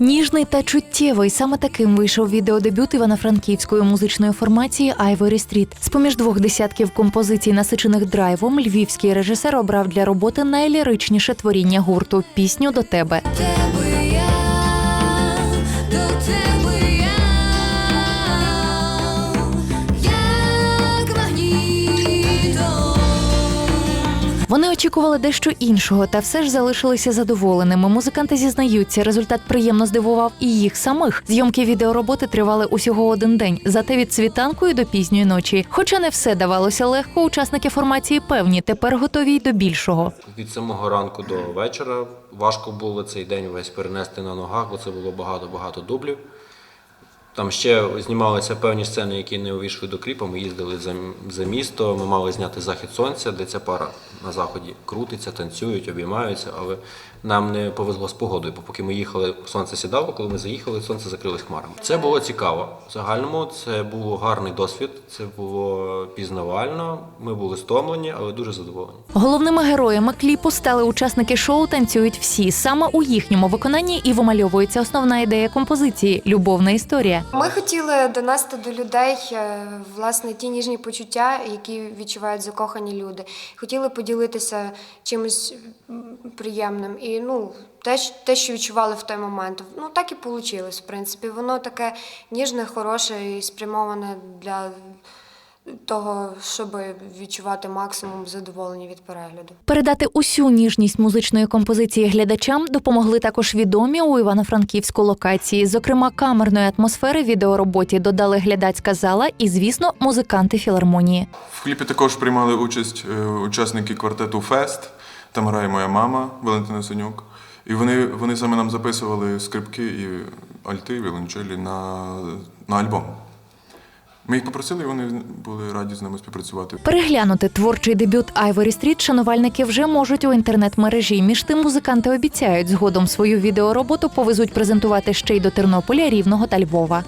Ніжний та чуттєвий саме таким вийшов відеодебют івано-франківської музичної формації Ivory Street. З поміж двох десятків композицій, насичених драйвом, львівський режисер обрав для роботи найліричніше творіння гурту пісню до тебе. тебе я, до тебе Вони очікували дещо іншого, та все ж залишилися задоволеними. Музиканти зізнаються, результат приємно здивував і їх самих. Зйомки відеороботи тривали усього один день, зате від світанку і до пізньої ночі. Хоча не все давалося легко, учасники формації певні, тепер готові й до більшого. Від самого ранку до вечора важко було цей день весь перенести на ногах, бо це було багато-багато дублів. Там ще знімалися певні сцени, які не увійшли до кліпа. Ми їздили за, за місто, ми мали зняти захід сонця, де ця пара на заході крутиться, танцюють, обіймаються, але нам не повезло з погодою, бо поки ми їхали, сонце сідало, коли ми заїхали, сонце закрилось хмарами. Це було цікаво. В загальному це був гарний досвід, це було пізнавально. Ми були стомлені, але дуже задоволені. Головними героями кліпу стали учасники шоу Танцюють всі. Саме у їхньому виконанні і вимальовується основна ідея композиції любовна історія. Ми хотіли донести до людей е, власне ті ніжні почуття, які відчувають закохані люди. Хотіли поділитися чимось приємним. І ну, те, те, що відчували в той момент. Ну так і вийшло, в принципі. Воно таке ніжне, хороше і спрямоване для того, щоб відчувати максимум задоволення від перегляду. Передати усю ніжність музичної композиції глядачам допомогли також відомі у Івано-Франківську локації. Зокрема, камерної атмосфери відеороботі додали глядацька зала і, звісно, музиканти філармонії. В кліпі також приймали участь е, учасники квартету Фест. Там грає моя мама Валентина Синюк. І вони, вони саме нам записували скрипки і альти, і віолончелі на, на альбом. Ми їх попросили, і вони були раді з нами співпрацювати. Переглянути творчий дебют Айворі Стріт шанувальники вже можуть у інтернет-мережі. Між тим музиканти обіцяють, згодом свою відеороботу повезуть презентувати ще й до Тернополя, Рівного та Львова.